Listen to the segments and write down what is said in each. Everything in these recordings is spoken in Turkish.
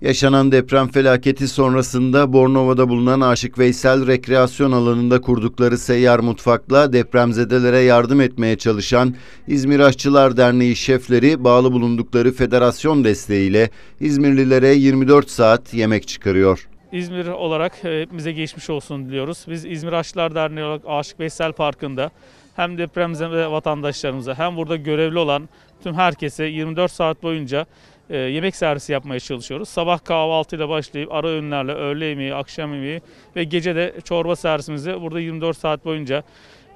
Yaşanan deprem felaketi sonrasında Bornova'da bulunan Aşık Veysel rekreasyon alanında kurdukları seyyar mutfakla depremzedelere yardım etmeye çalışan İzmir Aşçılar Derneği şefleri bağlı bulundukları federasyon desteğiyle İzmirlilere 24 saat yemek çıkarıyor. İzmir olarak e, hepimize geçmiş olsun diliyoruz. Biz İzmir Aşçılar Derneği olarak Aşık Veysel Parkı'nda hem depremzede vatandaşlarımıza hem burada görevli olan tüm herkese 24 saat boyunca e, yemek servisi yapmaya çalışıyoruz. Sabah kahvaltıyla başlayıp ara öğünlerle öğle yemeği, akşam yemeği ve gece de çorba servisimizi burada 24 saat boyunca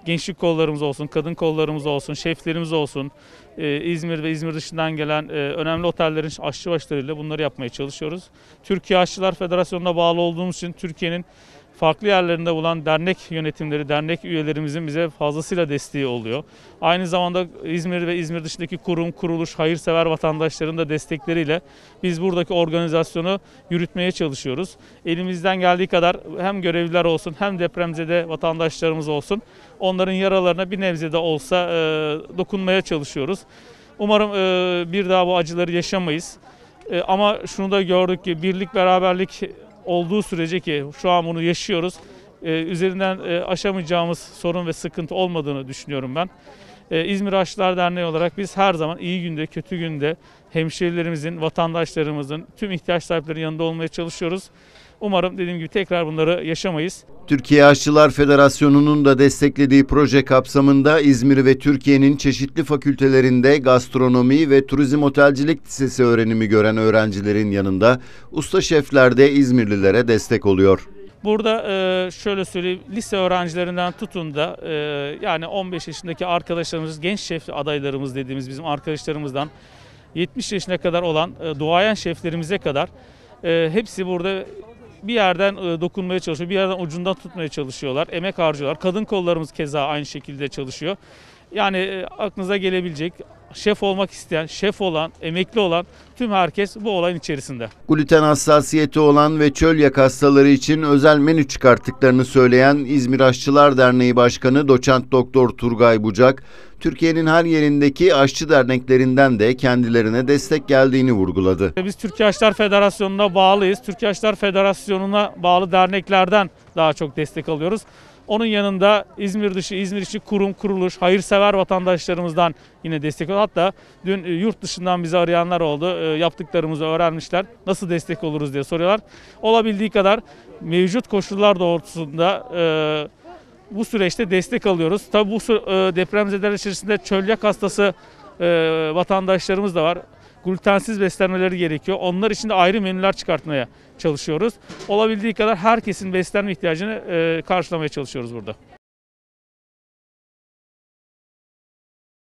gençlik kollarımız olsun, kadın kollarımız olsun, şeflerimiz olsun, e, İzmir ve İzmir dışından gelen e, önemli otellerin aşçıbaşlarıyla bunları yapmaya çalışıyoruz. Türkiye Aşçılar Federasyonu'na bağlı olduğumuz için Türkiye'nin farklı yerlerinde bulunan dernek yönetimleri, dernek üyelerimizin bize fazlasıyla desteği oluyor. Aynı zamanda İzmir ve İzmir dışındaki kurum, kuruluş, hayırsever vatandaşların da destekleriyle biz buradaki organizasyonu yürütmeye çalışıyoruz. Elimizden geldiği kadar hem görevliler olsun hem depremzede vatandaşlarımız olsun onların yaralarına bir nebze de olsa e, dokunmaya çalışıyoruz. Umarım e, bir daha bu acıları yaşamayız. E, ama şunu da gördük ki birlik beraberlik olduğu sürece ki şu an bunu yaşıyoruz. e, üzerinden e, aşamayacağımız sorun ve sıkıntı olmadığını düşünüyorum ben. E, İzmir Aşçılar Derneği olarak biz her zaman iyi günde, kötü günde hemşehrilerimizin, vatandaşlarımızın, tüm ihtiyaç sahiplerinin yanında olmaya çalışıyoruz. Umarım dediğim gibi tekrar bunları yaşamayız. Türkiye Aşçılar Federasyonu'nun da desteklediği proje kapsamında İzmir ve Türkiye'nin çeşitli fakültelerinde gastronomi ve turizm otelcilik lisesi öğrenimi gören öğrencilerin yanında usta şefler de İzmirlilere destek oluyor. Burada e, şöyle söyleyeyim lise öğrencilerinden tutun da e, yani 15 yaşındaki arkadaşlarımız genç şef adaylarımız dediğimiz bizim arkadaşlarımızdan 70 yaşına kadar olan e, duayen şeflerimize kadar e, hepsi burada bir yerden e, dokunmaya çalışıyor, bir yerden ucundan tutmaya çalışıyorlar, emek harcıyorlar. Kadın kollarımız keza aynı şekilde çalışıyor. Yani aklınıza gelebilecek şef olmak isteyen, şef olan, emekli olan tüm herkes bu olayın içerisinde. Gluten hassasiyeti olan ve çölyak hastaları için özel menü çıkarttıklarını söyleyen İzmir Aşçılar Derneği Başkanı Doçent Doktor Turgay Bucak, Türkiye'nin her yerindeki aşçı derneklerinden de kendilerine destek geldiğini vurguladı. Biz Türkiye Aşçılar Federasyonu'na bağlıyız. Türkiye Aşçılar Federasyonu'na bağlı derneklerden daha çok destek alıyoruz. Onun yanında İzmir dışı, İzmir içi kurum, kuruluş, hayırsever vatandaşlarımızdan yine destek alıyoruz. Hatta dün e, yurt dışından bizi arayanlar oldu. E, Yaptıklarımızı öğrenmişler. Nasıl destek oluruz diye soruyorlar. Olabildiği kadar mevcut koşullar doğrultusunda e, bu süreçte destek alıyoruz. Tabii bu depremzedeler içerisinde çölyak hastası vatandaşlarımız da var. Glutensiz beslenmeleri gerekiyor. Onlar için de ayrı menüler çıkartmaya çalışıyoruz. Olabildiği kadar herkesin beslenme ihtiyacını karşılamaya çalışıyoruz burada.